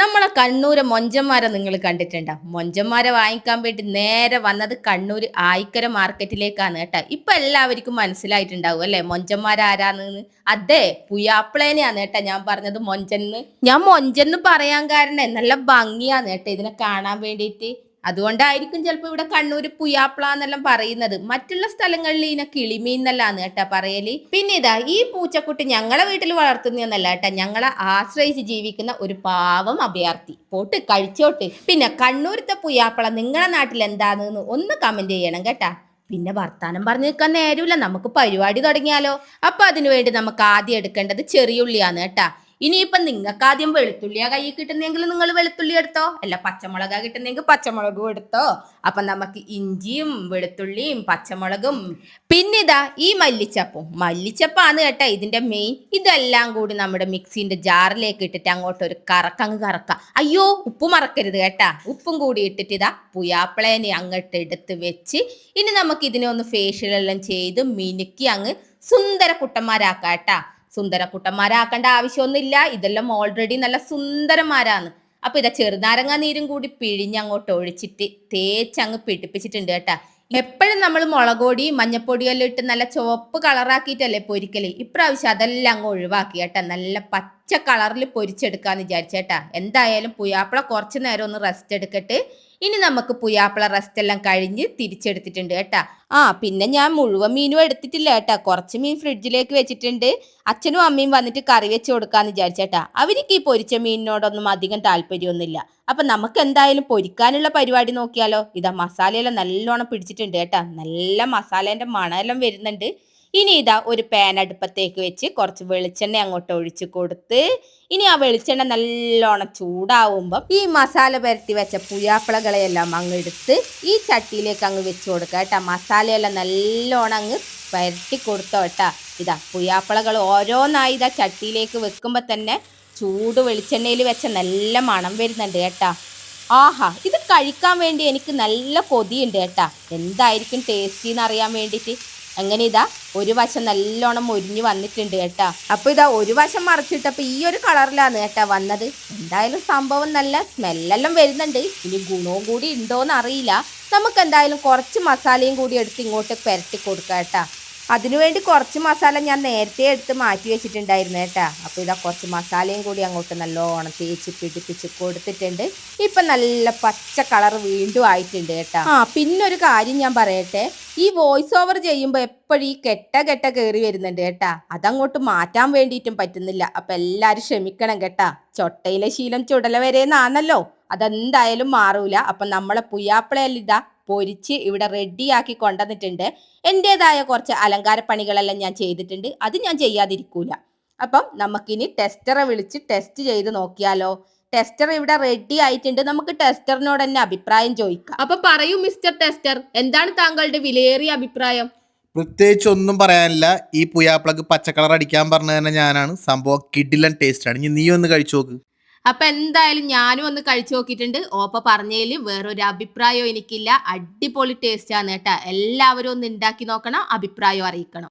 നമ്മളെ കണ്ണൂര് മൊഞ്ചന്മാരെ നിങ്ങൾ കണ്ടിട്ടുണ്ടോ? മൊഞ്ചന്മാരെ വാങ്ങിക്കാൻ വേണ്ടി നേരെ വന്നത് കണ്ണൂർ ആയിക്കര മാർക്കറ്റിലേക്കാണ് കേട്ടോ. ഇപ്പൊ എല്ലാവർക്കും മനസ്സിലായിട്ടുണ്ടാവും അല്ലെ? മൊഞ്ചന്മാരാരാന്ന് അതെ പുയാപ്പിളേനെയാണ് കേട്ടോ ഞാൻ പറഞ്ഞത് മൊഞ്ചന്ന് ഞാൻ മൊഞ്ചന്ന് പറയാൻ കാരണം നല്ല ഭംഗിയാണ് കേട്ടോ ഇതിനെ കാണാൻ വേണ്ടിയിട്ട്. അതുകൊണ്ടായിരിക്കും ചിലപ്പോൾ ഇവിടെ കണ്ണൂർ പുയാപ്ല എന്നെല്ലാം പറയുന്നത്. മറ്റുള്ള സ്ഥലങ്ങളിൽ ഇതിനെ കിളിമീൻ എന്നല്ലാന്ന് കേട്ടാ പറയൽ. പിന്നെ ഇതാ ഈ പൂച്ചക്കുട്ടി ഞങ്ങളെ വീട്ടിൽ വളർത്തുന്നതെന്നല്ല കേട്ടാ ഞങ്ങളെ ആശ്രയിച്ച് ജീവിക്കുന്ന ഒരു പാവം അഭയാർത്ഥി. പോട്ട് കഴിച്ചോട്ട്. പിന്നെ കണ്ണൂരത്തെ പുയാപ്പള നിങ്ങളെ നാട്ടിൽ എന്താണെന്ന് ഒന്ന് കമന്റ് ചെയ്യണം കേട്ടാ. പിന്നെ വർത്താനം പറഞ്ഞു നിൽക്കാൻ നേരമില്ല നമുക്ക് പരിപാടി തുടങ്ങിയാലോ. അപ്പൊ അതിനുവേണ്ടി നമുക്ക് ആദ്യം എടുക്കേണ്ടത് ചെറിയുള്ളിയാണ് കേട്ടാ. ഇനിയിപ്പൊ നിങ്ങൾക്ക് ആദ്യം വെളുത്തുള്ളിയാ കയ്യിൽ കിട്ടുന്നെങ്കിൽ നിങ്ങൾ വെളുത്തുള്ളി എടുത്തോ? അല്ല പച്ചമുളകാ കിട്ടുന്നെങ്കിൽ പച്ചമുളകും എടുത്തോ? അപ്പൊ നമുക്ക് ഇഞ്ചിയും വെളുത്തുള്ളിയും പച്ചമുളകും. പിന്നിതാ ഈ മല്ലിച്ചപ്പും. മല്ലിച്ചപ്പാണ് കേട്ടോ ഇതിന്റെ മെയിൻ ഇതെല്ലാം കൂടി നമ്മുടെ മിക്സിന്റെ ജാറിലേക്ക് ഇട്ടിട്ട് അങ്ങോട്ട് ഒരു കറക്കങ്ങ് കറക്ക. അയ്യോ ഉപ്പ് മറക്കരുത് കേട്ടാ. ഉപ്പും കൂടി ഇട്ടിട്ട് ഇതാ പുയാപ്പിളേനെ അങ്ങോട്ട് എടുത്ത് വെച്ച് ഇനി നമുക്ക് ഇതിനെ ഒന്ന് ഫേഷ്യൽ എല്ലാം ചെയ്ത് മിനുക്കി അങ്ങ് സുന്ദര കുട്ടന്മാരാക്കാം കേട്ടാ. സുന്ദര കുട്ടന്മാരാക്കേണ്ട ആവശ്യമൊന്നുമില്ല. ഇതെല്ലാം ഓൾറെഡി നല്ല സുന്ദരന്മാരാണ്. അപ്പൊ ഇതാ ചെറുനാരങ്ങ നീരും കൂടി പിഴിഞ്ഞ് അങ്ങോട്ട് ഒഴിച്ചിട്ട് തേച്ച് അങ്ങ് പിടിപ്പിച്ചിട്ടുണ്ട് കേട്ടാ. എപ്പോഴും നമ്മൾ മുളകൊടി മഞ്ഞപ്പൊടിയെല്ലാം ഇട്ട് നല്ല ചുവപ്പ് കളറാക്കിയിട്ടല്ലേ പൊരിക്കൽ ഇപ്രാവശ്യം അതെല്ലാം അങ്ങ് ഒഴിവാക്കി കേട്ടാ. നല്ല പച്ച കളറിൽ പൊരിച്ചെടുക്കാന്ന് വിചാരിച്ചേട്ടാ എന്തായാലും പുയാപ്പിള കുറച്ച് നേരം ഒന്ന് റെസ്റ്റ് എടുക്കട്ടെ. ഇനി നമുക്ക് പുയാപ്പിള റെസ്റ്റ് എല്ലാം കഴിഞ്ഞ് തിരിച്ചെടുത്തിട്ടുണ്ട് കേട്ടാ. ആ പിന്നെ ഞാൻ മുഴുവൻ മീനും എടുത്തിട്ടില്ല കേട്ടാ. കുറച്ച് മീൻ ഫ്രിഡ്ജിലേക്ക് വെച്ചിട്ടുണ്ട്. അച്ഛനും അമ്മയും വന്നിട്ട് കറി വെച്ച് കൊടുക്കാന്ന് വിചാരിച്ചേട്ടാ അവർക്ക് ഈ പൊരിച്ച മീനിനോടൊന്നും അധികം താല്പര്യമൊന്നുമില്ല. അപ്പൊ നമുക്ക് എന്തായാലും പൊരിക്കാനുള്ള പരിപാടി നോക്കിയാലോ? ഇതാ മസാലയെല്ലാം നല്ലോണം പിടിച്ചിട്ടുണ്ട് കേട്ടാ. നല്ല മസാലേന്റെ മണമെല്ലാം വരുന്നുണ്ട്. ഇനി ഇതാ ഒരു പാൻ അടുപ്പത്തേക്ക് വെച്ച് കുറച്ച് വെളിച്ചെണ്ണ അങ്ങോട്ട് ഒഴിച്ച് കൊടുത്ത് ഇനി ആ വെളിച്ചെണ്ണ നല്ലോണം ചൂടാവുമ്പം ഈ മസാല പരത്തി വെച്ച പുയാപ്പിളകളെയെല്ലാം അങ്ങ് എടുത്ത് ഈ ചട്ടിയിലേക്ക് അങ്ങ് വെച്ച് കൊടുക്കുക കേട്ടോ. മസാലയെല്ലാം നല്ലോണം അങ്ങ് പരത്തി കൊടുത്തോ കേട്ടാ. ഇതാ പുയാപ്പിളകൾ ഓരോന്നായി ഇതാ ചട്ടിയിലേക്ക് വെക്കുമ്പോൾ തന്നെ ചൂട് വെളിച്ചെണ്ണയിൽ വെച്ച നല്ല മണം വരുന്നുണ്ട് കേട്ടാ. ആഹാ ഇത് കഴിക്കാൻ വേണ്ടി എനിക്ക് നല്ല കൊതിയുണ്ട് കേട്ടാ. എന്തായിരിക്കും ടേസ്റ്റി എന്ന് അറിയാൻ വേണ്ടിയിട്ട്? അങ്ങനെ ഇതാ? ഒരു വശം നല്ലോണം മുരിഞ്ഞു വന്നിട്ടുണ്ട് കേട്ടാ. അപ്പൊ ഇതാ ഒരു വശം മറിച്ചിട്ടപ്പോ ഈ ഒരു കളറിലാണ് കേട്ടാ വന്നത്. എന്തായാലും സംഭവം നല്ല സ്മെല്ലെല്ലാം വരുന്നുണ്ട്. ഇനി ഗുണവും കൂടി ഉണ്ടോന്ന് അറിയില്ല. നമുക്ക് എന്തായാലും കുറച്ച് മസാലയും കൂടി എടുത്ത് ഇങ്ങോട്ട് പുരട്ടി കൊടുക്കാം കേട്ടാ. അതിനുവേണ്ടി കുറച്ച് മസാല ഞാൻ നേരത്തെ എടുത്ത് മാറ്റി വെച്ചിട്ടുണ്ടായിരുന്നു കേട്ടാ. അപ്പോൾ ഇതാ കുറച്ച് മസാലയും കൂടി അങ്ങോട്ട് നല്ലോണം തേച്ച് പിടിപ്പിച്ച് കൊടുത്തിട്ടുണ്ട്. ഇപ്പം നല്ല പച്ച കളർ വീണ്ടും ആയിട്ടുണ്ട് കേട്ടാ. ആ പിന്നൊരു കാര്യം ഞാൻ പറയട്ടെ. ഈ വോയിസ് ഓവർ ചെയ്യുമ്പോൾ എപ്പോഴും ഈ കെട്ട കെട്ട കയറി വരുന്നുണ്ട് കേട്ടാ. അതങ്ങോട്ട് മാറ്റാൻ വേണ്ടിയിട്ടും പറ്റുന്നില്ല. അപ്പം എല്ലാവരും ക്ഷമിക്കണം കേട്ടാ. ചൊട്ടയിലെ ശീലം ചുടല വരെയെന്നാണല്ലോ അതെന്തായാലും മാറൂല. അപ്പം നമ്മളെ പുയ്യാപ്പിളയല്ല ഇതാ പൊരിച്ച് ഇവിടെ റെഡിയാക്കി കൊണ്ടുവന്നിട്ടുണ്ട്. എന്റെതായ കുറച്ച് അലങ്കാര പണികളെല്ലാം ഞാൻ ചെയ്തിട്ടുണ്ട്. അത് ഞാൻ ചെയ്യാതിരിക്കൂല. അപ്പം നമുക്കിനി ടെസ്റ്ററെ വിളിച്ച് ടെസ്റ്റ് ചെയ്ത് നോക്കിയാലോ. ടെസ്റ്റർ ഇവിടെ റെഡി ആയിട്ടുണ്ട്. നമുക്ക് ടെസ്റ്ററിനോട് തന്നെ അഭിപ്രായം ചോദിക്കാം. അപ്പൊ പറയൂ മിസ്റ്റർ ടെസ്റ്റർ എന്താണ് താങ്കളുടെ വിലയേറിയ അഭിപ്രായം? പ്രത്യേകിച്ച് ഒന്നും പറയാനില്ല. ഈ പുയാപ്പിളക്ക് പച്ചക്കളർ അടിക്കാൻ പറഞ്ഞ തന്നെ ഞാനാണ്. സംഭവം കിഡിലൻ ടേസ്റ്റ് ആണ്. ഇനി നീ ഒന്ന് കഴിച്ചു നോക്ക്. അപ്പൊ എന്തായാലും ഞാനും ഒന്ന് കഴിച്ചു നോക്കിയിട്ടുണ്ട്. ഓപ്പ പറഞ്ഞതിൽ വേറൊരു അഭിപ്രായം എനിക്കില്ല. അടിപൊളി ടേസ്റ്റ് ആണ് കേട്ടാ. എല്ലാവരും ഒന്ന് ഉണ്ടാക്കി നോക്കണം അഭിപ്രായം അറിയിക്കണം.